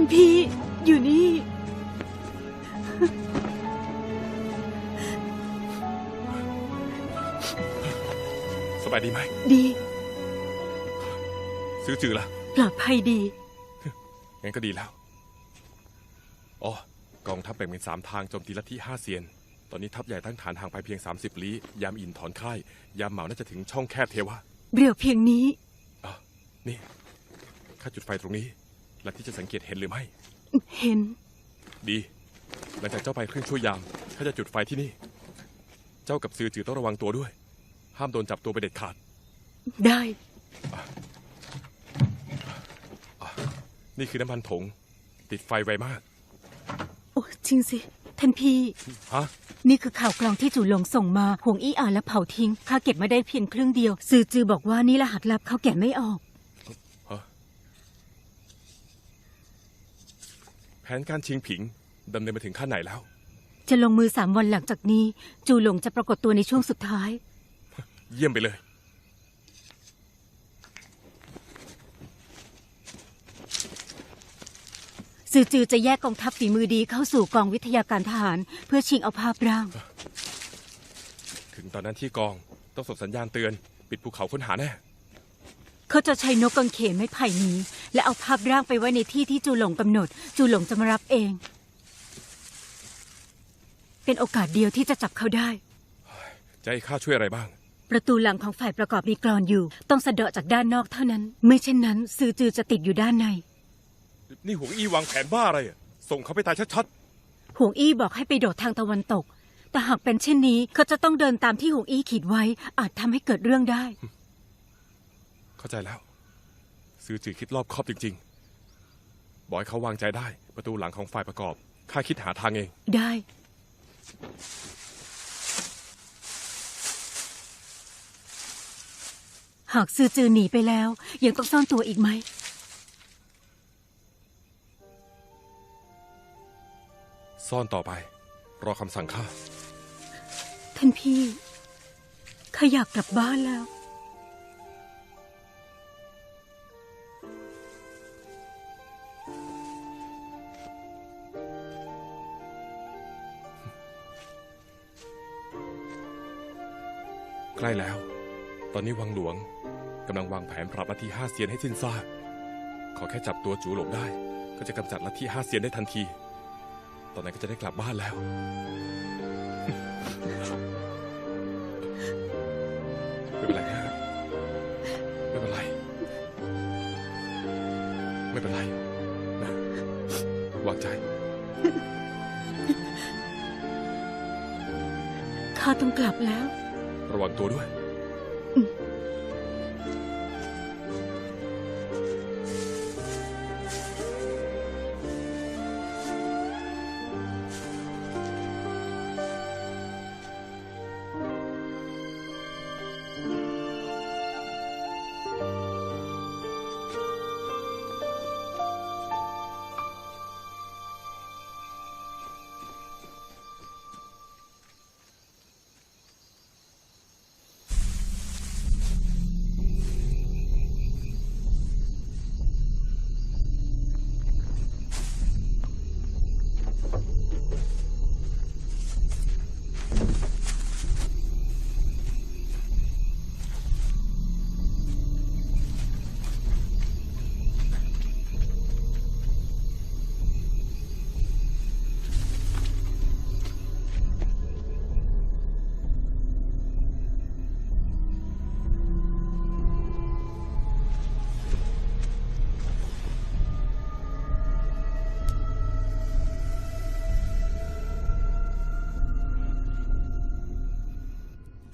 ท่านพี่อยู่นี่ สบายดีไหม ดี ซื้อจือละปลอดภัยดี งั้นก็ดีแล้ว อ๋อ กองทัพแบ่งเป็นสามทางโจมตีลัทธิห้าเซียน ตอนนี้ทัพใหญ่ตั้งฐานห่างไปเพียง 30 ลี้ ยามอินถอนค่าย ยามเหมาน่าจะถึงช่องแคบเทวะ เร็วเพียงนี้อะนี่ ข้าจุดไฟตรงนี้ ลัทธิจะสังเกตเห็นหรือไม่ เห็น ดี หลังจากเจ้าไปเครื่องช่วยยามข้าจะจุดไฟที่นี่ เจ้ากับซือจือต้องระวังตัวด้วย ห้ามโดนจับตัวไปเด็ดขาด ได้ นี่คือน้ำมันผงติดไฟไวมาก โอ้จริงสิท่านพี่ ฮะ นี่คือข่าวกรองที่จู่หลงส่งมาห่วงอี้อ่านและเผาทิ้งข้าเก็บมาได้เพียงครึ่งเดียวสื่อจือบอกว่านี่รหัสลับเขาแกะไม่ออก แผ นการชิงผิงดำเนินมาถึงขั้นไหนแล้ว จะลงมือสามวันหลังจากนี้ จูหลงจะปรากฏตัวในช่วงสุดท้าย เยี่ยมไปเลยสื่อจือจะแยกกองทัพฝีมือดีเข้าสู่กองวิทยาการทหาร เพื่อชิงเอาภาพร่าง ถึงตอนนั้นที่กองต้องส่งสัญญาณเตือน ปิดภูเขาค้นหาแน่ เขาจะใช้นกกังเขนไม้ไผ่หนี้ และเอาภาพร่างไปไว้ในที่ที่จูหลงกำหนด จูหลงจะมารับเอง เป็นโอกาสเดียวที่จะจับเขาได้ จะให้ข้าช่วยอะไรบ้าง ประตูหลังของฝ่ายประกอบมีกรอนอยู่ ต้องสะเดาะจากด้านนอกเท่านั้น ไม่เช่นนั้นสื่อจือจะติดอยู่ด้านใน นี่หวงอี้วางแผนบ้าอะไรอะส่งเขาไปตายชัดหวงอี้บอกให้ไปโดดทางตะวันตก แต่หากเป็นเช่นนี้เขาจะต้องเดินตามที่หวงอี้ขีดไว้ อาจทำให้เกิดเรื่องได้ๆ เข้าใจแล้ว ซื้อจือคิดรอบคอบจริง ๆ บอกให้เขาวางใจได้ ประตูหลังของฝ่ายประกอบ ข้าคิดหาทางเอง ได้ หากซื่อจือหนีไปแล้ว ยังต้องซ่อนตัวอีกไหม ซ่อนต่อไป รอคำสั่งข้า ท่านพี่ ข้าอยากกลับบ้านแล้ว ใกล้แล้ว ตอนนี้วังหลวงกำลังวางแผนปรับลัทธิห้าเซียนให้สิ้นซากขอแค่จับตัวจูหลงได้ ก็จะกำจัดลัทธิห้าเซียนได้ทันที ตอนนั้นก็จะได้กลับบ้านแล้ว ไม่เป็นไรนะไม่เป็นไร ไม่เป็นไรนะวางใจ ข้าต้องกลับแล้ว ร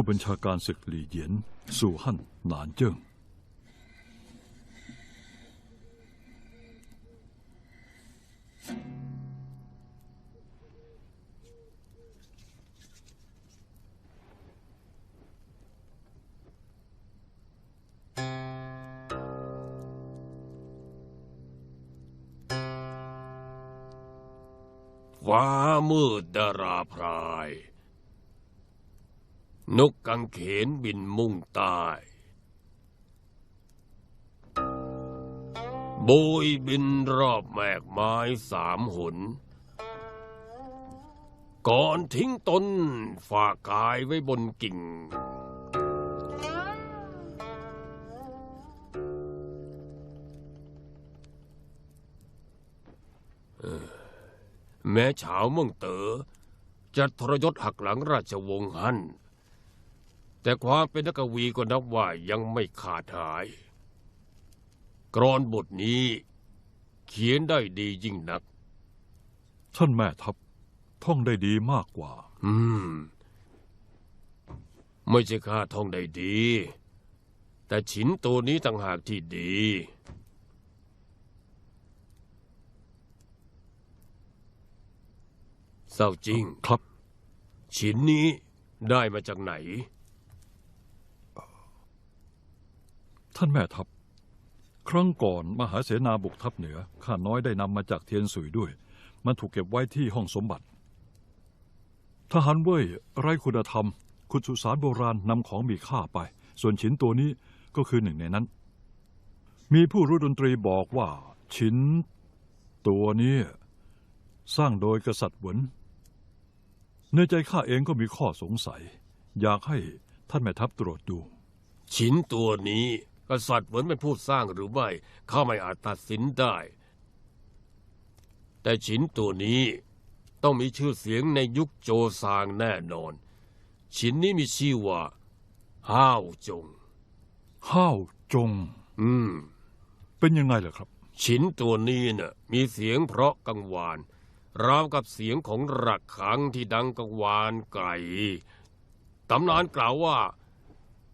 ผู้บัญชาการศึกหลี่เหยียน สู่ฮั่นหนานเจิ้งฟ้ามืดดาราพราย นกกังเขนบินมุ่งใต้โบยบินรอบแมกไม้สามหน ก่อนทิ้งตนฝากกายไว้บนกิ่ง แม้เฉาวเมืองเตอ๋อจะทรยศหักหลังราชวงศ์ฮั่น แต่ความเป็นนักกวีก็นับว่ายังไม่ขาดหาย กรอนบทนี้ เขียนได้ดียิ่งนัก ท่านแม่ทัพท่องได้ดีมากกว่า อืม ไม่ใช่ข้าท่องได้ดี แต่ฉินตัวนี้ต่างหากที่ดี เศร้าจริงครับ ฉินนี้ได้มาจากไหน ท่านแม่ทัพ ครั้งก่อนมหาเสนาบุกทัพเหนือ ข้าน้อยได้นำมาจากเทียนสุยด้วย มันถูกเก็บไว้ที่ห้องสมบัติ ทหารเว่ยไร้คุณธรรมขุดสุสานโบราณนำของมีค่าไป ส่วนฉินตัวนี้ก็คือหนึ่งในนั้น มีผู้รู้ดนตรีบอกว่าฉินตัวนี้สร้างโดยกษัตริย์หวนในใจข้าเองก็มีข้อสงสัย อยากให้ท่านแม่ทัพตรวจดูฉินตัวนี้ กษัตริย์เหมือนเป็นผู้สร้างหรือไม่ข้าไม่อาจตัดสินได้ แต่ฉินตัวนี้ต้องมีชื่อเสียงในยุคโจซางแน่นอน ฉินนี้มีชื่อว่าห้าวจง ห้าวจง อืม เป็นยังไงล่ะครับ ฉินตัวนี้น่ะมีเสียงเพราะกังวาน ราวกับเสียงของระฆังที่ดังกังวานไกลตำนานกล่าวว่า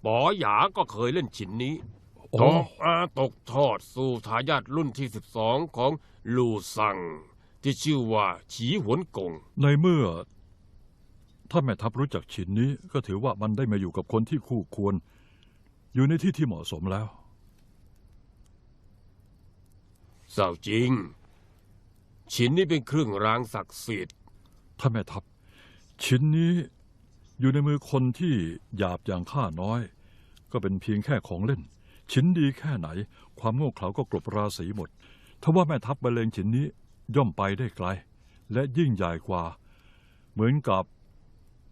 ป๋อหยาก็เคยเล่นฉินนี้อ๋ ตอกอาตกทอดสู่ทายาทรุ่นที่ 12 ของลูซัง ที่ชื่อว่าฉีหวนกง ในเมื่อท่านแม่ทัพรู้จักฉินนี้ ก็ถือว่ามันได้มาอยู่กับคนที่คู่ควร อยู่ในที่ที่เหมาะสมแล้วเศร้าจริงฉินนี้เป็นเครื่องรางศักดิ์สิทธิ์ท่านแม่ทัพ ชิ้นนี้อยู่ในมือคนที่หยาบอย่างข้าน้อย ก็เป็นเพียงแค่ของเล่น ชิ้นดีแค่ไหน ความโง่เขลาก็กลบราศีหมดถ้าว่าแม่ทัพบรรเลงชิ้นนี้ย่อมไปได้ไกล และยิ่งใหญ่กว่า เหมือนกับ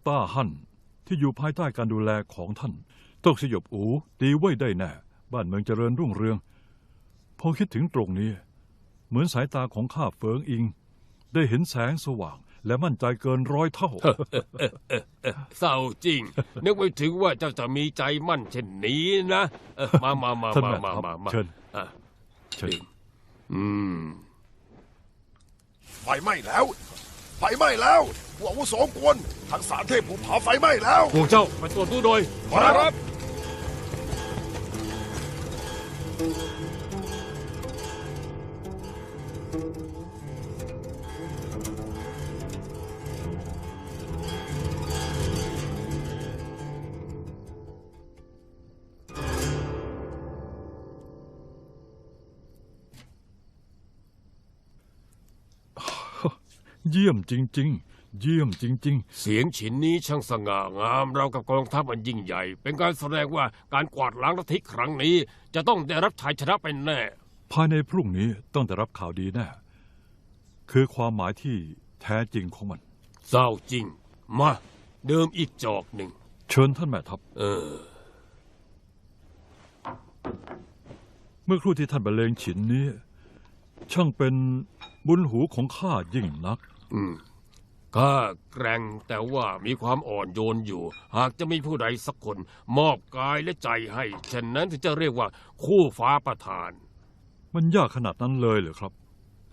ต้าหั่นที่อยู่ภายใต้การดูแลของท่านต้องสยบอูตีไว้ได้แน่ บ้านเมืองเจริญรุ่งเรือง พอคิดถึงตรงนี้ เหมือนสายตาของข้าเฟิงอิง ได้เห็นแสงสว่าง และมั่นใจเกินร้อยเท่า เศร้าจริง นึกไม่ถึงว่าเจ้าจะมีใจมั่นเช่นนี้นะเออมามามาท่านมาแม่มาทัพมามาเชิญอะเชิญ อืม ไฟไหม้แล้ว ไฟไหม้แล้วผู้อาวุโสกวนทักษะเทพภูผาไฟไหม้แล้วพวกเจ้าไปตรวจดูหน่อยครับ เยี่ยมจริง ๆ เยี่ยมจริง เสียงฉินนี้ช่างสง่างามเรากับกองทัพอันยิ่งใหญ่ เป็นการแสดงว่าการกวาดล้างลัทธิครั้งนี้ จะต้องได้รับชัยชนะเป็นแน่ ๆ ภายในพรุ่งนี้ต้องได้รับข่าวดีแน่ คือความหมายที่แท้จริงของมัน เศร้าจริง มาเดิมอีกจอกหนึ่ง เชิญท่านแม่ทัพ เออ เมื่อครู่ที่ท่านบรรเลงฉินนี้ ช่างเป็นบุญหูของข้ายิ่งนัก อืมข้าแกร่งแต่ว่ามีความอ่อนโยนอยู่ หากจะมีผู้ใดสักคน มอบกายและใจให้เช่นนั้นถึงจะเรียกว่าคู่ฟ้าประทาน มันยากขนาดนั้นเลยเหรอครับ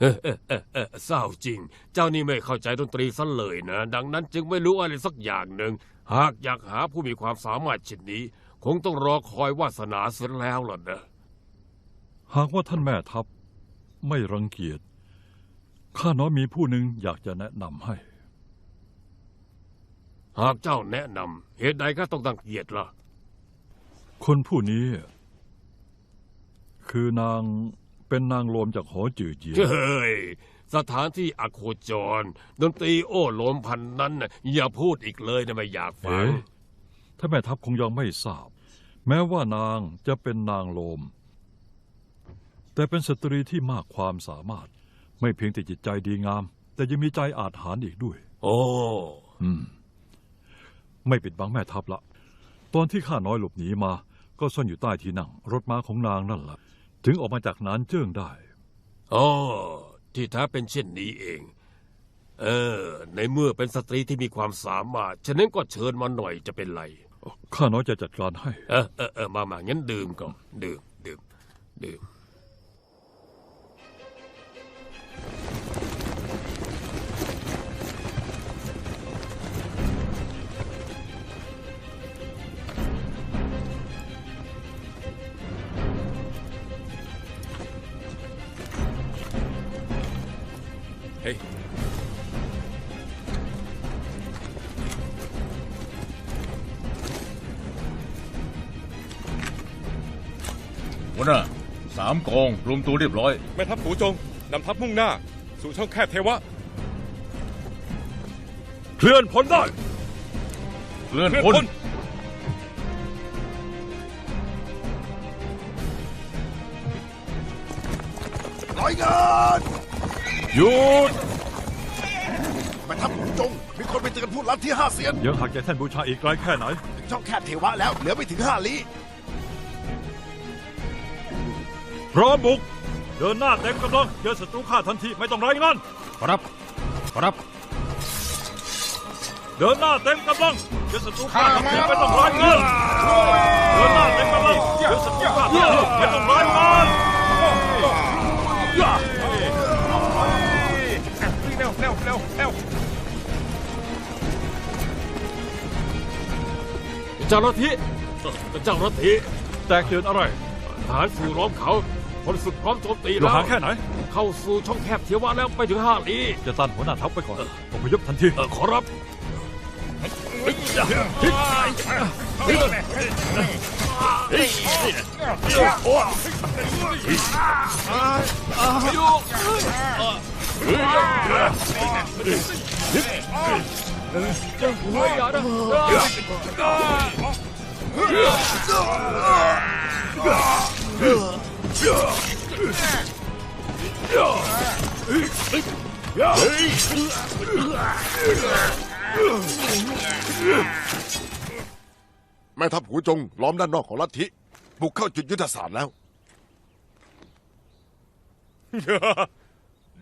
เออเออเออเออเศร้าจริง เจ้านี่ไม่เข้าใจดนตรีซะเลยนะ ดังนั้นจึงไม่รู้อะไรสักอย่างหนึ่ง หากอยากหาผู้มีความสามารถเช่นนี้ คงต้องรอคอยวาสนาเสียแล้วล่ะนะ หากว่าท่านแม่ทัพไม่รังเกียจ ข้าน้อยมีผู้หนึ่งอยากจะแนะนำให้ หากเจ้าแนะนำเหตุใดข้าต้องตังเกียรติล่ะ คนผู้นี้ คือนางเป็นนางโลมจากหอจือเจียเฮ้ย สถานที่อโคจร ดนตรีโอ้โลมพันนั้นน่ะอย่าพูดอีกเลยนะไม่อยากฟัเอ๊ะงถ้าแม่ทัพคงยังไม่ทราบ แม้ว่านางจะเป็นนางโลม แต่แต่เป็นสตรีที่มากความสามารถ ไม่เพียงแต่จิตใจดีงาม แต่ยังมีใจอาจหาญอีกด้วย โอ้ อืม ไม่ปิดบังแม่ทัพละ ตอนที่ข้าน้อยหลบหนีมา ก็ซ่อนอยู่ใต้ที่นั่ง รถม้าของนางนั่นละถึงออกมาจากนานเจิ้งได้ อ๋อ ที่แท้เป็นเช่นนี้เอง เออ ในเมื่อเป็นสตรีที่มีความสามารถ ฉะนั้นก็เชิญมาหน่อยจะเป็นไร ข้าน้อยจะจัดการให้ เออเออเออมามางั้นดื่มก่อน ดื่ม ดื่ม ดื่ม เฮ้ยหัวหน้าสามกองรวมตัวเรียบร้อย แม่ทัพฝูจงนำทัพมุ่งหน้า สู่ช่องแคบเทวะ เคลื่อนพลได้ เลื่อนเลื่อนพลพลรายงาน หยุดแม่ทัพหูจง มีคนไปเตือนผู้ลัทที่ห้าเซียนยังหักจากแท่นบูชาอีกไกลแค่ไหน ถึงช่องแคบเทวะแล้วเหลือไม่ถึงห้าลี้พร้อมบุก เดินหน้าเต็มกำลังเจอศัตรูฆ่าทันทีไม่ต้องรายงานครับครับ เดินหน้าเต็มกำลังเจอศัตรูฆ่าทันทีไม่ต้องรายงานเดินหน้าเต็มกำลังเจอศัตรูฆ่าทันทีไม่ต้องราย เจ้าลัทธิเอ่อเจ้าลัทธิแตกเตือนอะไรทหารสู่ล้อมเขาคนสุดพร้อมโจมตีอยู่แล้วห่างแค่ไหน เข้าสู่ช่องแคบเทวะแล้วไปถึงห้าลี้จะตันหัวหน้าทัพไปก่อนอพยพทันที เออขอรับ แม่ทัพหูจงล้อมด้านนอกของลัทธิบุกเข้าจุดยุทธศาสตร์แล้ว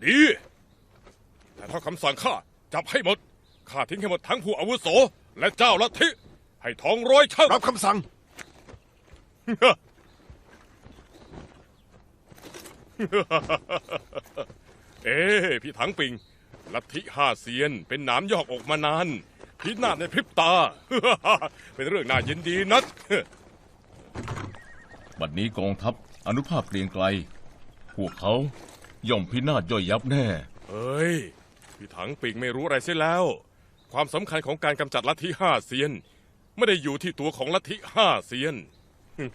ดี แต่ถ้าคำสั่งข้าจับให้หมด ข้าทิ้งให้หมดทั้งผู้อาวุโส และเจ้าลัทธิให้ทองร้อยช่างรับคำสั่ง เอ๊ะพี่ถังปิง ลัทธิห้าเซียนเป็นหนามยอกอกมานานพินาศในพริบตา เป็นเรื่องน่ายินดีนักบัดนี้กองทัพอนุภาพเกรียงไกล พวกเขาย่อมพินาศย่อยยับแน่เฮ้ย พี่ถังปิงไม่รู้อะไรเสียแล้ว ความสำคัญของการกำจัดลัทธิห้าเซียน ไม่ได้อยู่ที่ตัวของลัทธิห้าเซียน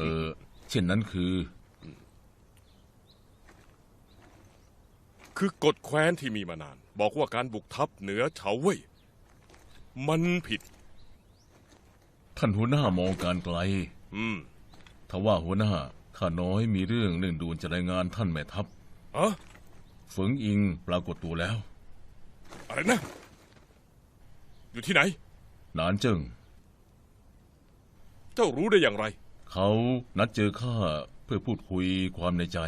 เออ เช่นนั้นคือ คือกฎแคว้นที่มีมานาน บอกว่าการบุกทัพเหนือเฉาเว่ยมันผิด ท่านหัวหน้ามองการไกล อืมทว่าหัวหน้าข้าน้อยมีเรื่องเร่งด่วนจะรายงานท่านแม่ทัพอะเฟิงอิงปรากฏตัวแล้ว อะไรนะ อยู่ที่ไหนนานเจิ้งเจ้ารู้ได้อย่างไร เขานัดเจอข้าเพื่อพูดคุยความในใจ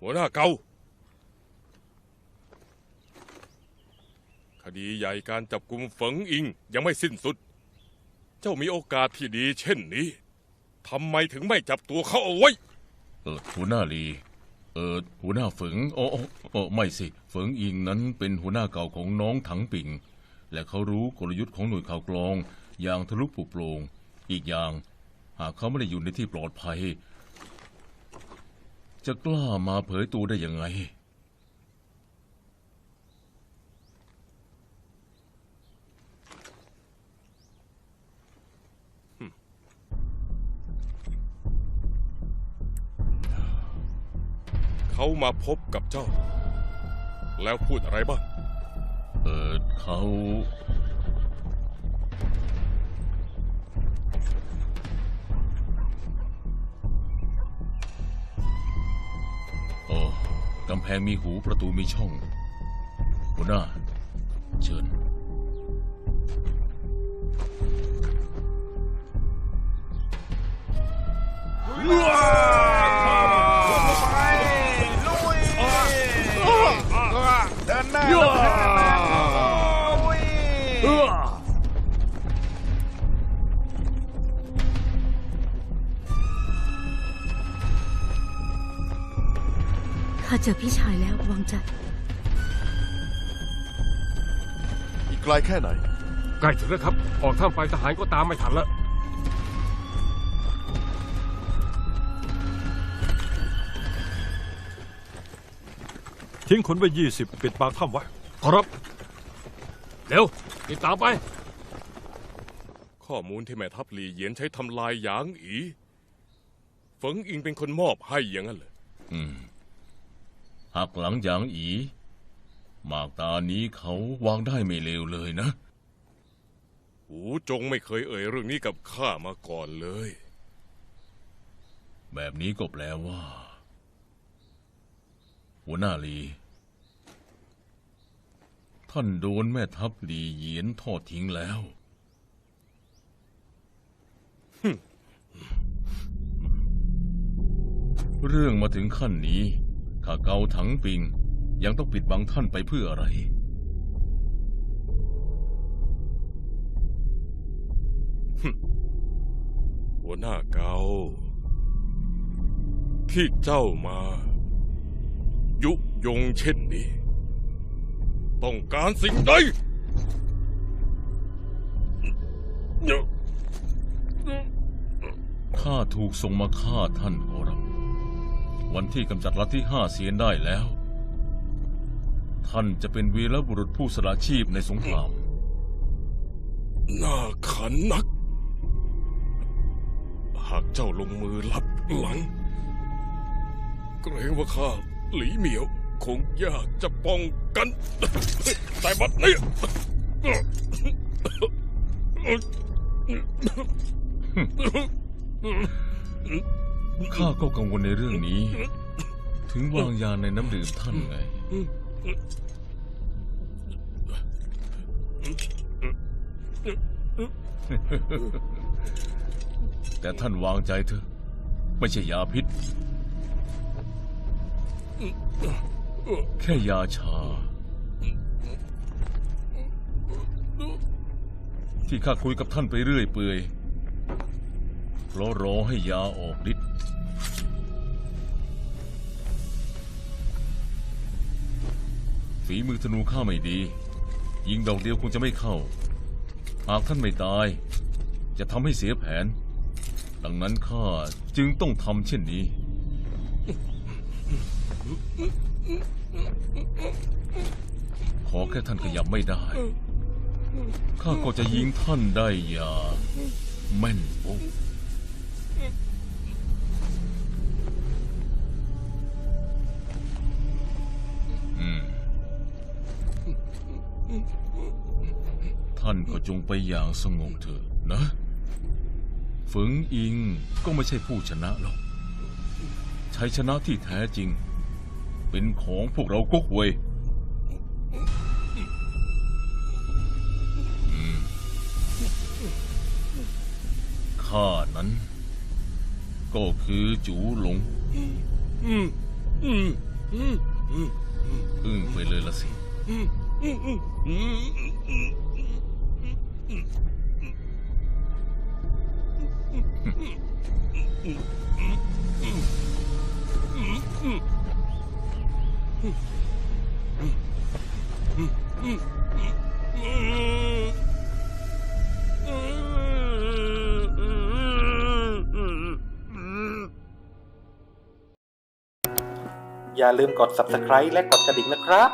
หัวหน้าเกา ดีใหญ่การจับกลุ่มเฟิงอิงยังไม่สิ้นสุด เจ้ามีโอกาสที่ดีเช่นนี้ทำไมถึงไม่จับตัวเขาเอาไว้ เออหัวหน้าลี เออหัวหน้าเฝิงโอ้โอ้โอ้ไม่สิเฝิงอิงนั้นเป็นหัวหน้าเก่าของน้องถังปิงและเขารู้กลยุทธ์ของหน่วยข่าวกรอง อย่างทะลุปลุกโปร่งอีกอย่าง หากเขาไม่ได้อยู่ในที่ปลอดภัย จะกล้ามาเผยตัวได้ยังไง เขามาพบกับเจ้า แล้วพูดอะไรบ้าง เออเขาโอ้กำแพงมีหูประตูมีช่องหัวหน้า เชิญเข้าเจอพี่ชายแล้ววางใจ อีกไกลแค่ไหน ใกล้ถึงแล้วครับ ออกถ้ำไปทหารก็ตามไม่ทันแล้ว ทิ้งคนไว้ยี่สิบปิดปากถ้ำไว้ ขอรับ เร็ว ติดตามไป ข้อมูลที่แม่ทัพหลีเหยียนใช้ทำลายหยางอีเฟิงอิงเป็นคนมอบให้อย่างนั้นเหรออืมหักหลังอย่างอี หมากตานี้เขาวางได้ไม่เลวเลยนะ หูจงไม่เคยเอ่ยเรื่องนี้กับข้ามาก่อนเลย แบบนี้ก็แปลว่า หัวหน้าลี ท่านโดนแม่ทัพหลีเหยียนทอดทิ้งแล้ว เรื่องมาถึงขั้นนี้ ข้าเกาถังปิง ยังต้องปิดบังท่านไปเพื่ออะไร หัวหน้าเกาที่เจ้ามา ยุยงเช่นนี้ ต้องการสิ่งใดข้าถูกส่งมาฆ่าท่านขอรับวันที่กำจัดลัทธิห้าเสียนได้แล้ว ท่านจะเป็นวีรบุรุษผู้สละชีพในสงคราม น่าขันนัก หากเจ้าลงมือลับหลัง เกรงว่าข้า หลีเหมียวคงยากจะป้องกัน แต่บัดนี้ข้าก็กังวลในเรื่องนี้ ถึงวางยาในน้ำดื่มท่านไง แต่ท่านวางใจเถอะ ไม่ใช่ยาพิษ แค่ยาชา ที่ข้าคุยกับท่านไปเรื่อยเปื่อยเพราะรอให้ยาออกฤทธิ์ฝีมือธนูข้าไม่ดี ยิงดอกเดียวคงจะไม่เข้า หากท่านไม่ตาย จะทำให้เสียแผน ดังนั้นข้าจึงต้องทำเช่นนี้ ขอแค่ท่านขยับไม่ได้ ข้าก็จะยิงท่านได้อย่างแม่นปุ๊บอืมท่านก็จงไปอย่างสงบเถอะนะฝิงอิงก็ไม่ใช่ผู้ชนะหรอก ชัยชนะที่แท้จริง เป็นของพวกเราก๊กเว้ยข้านั้น ก็คือจูหลงอึ้งไปเลยละสิอืม อย่าลืมกด subscribe และกดกระดิ่งนะครับ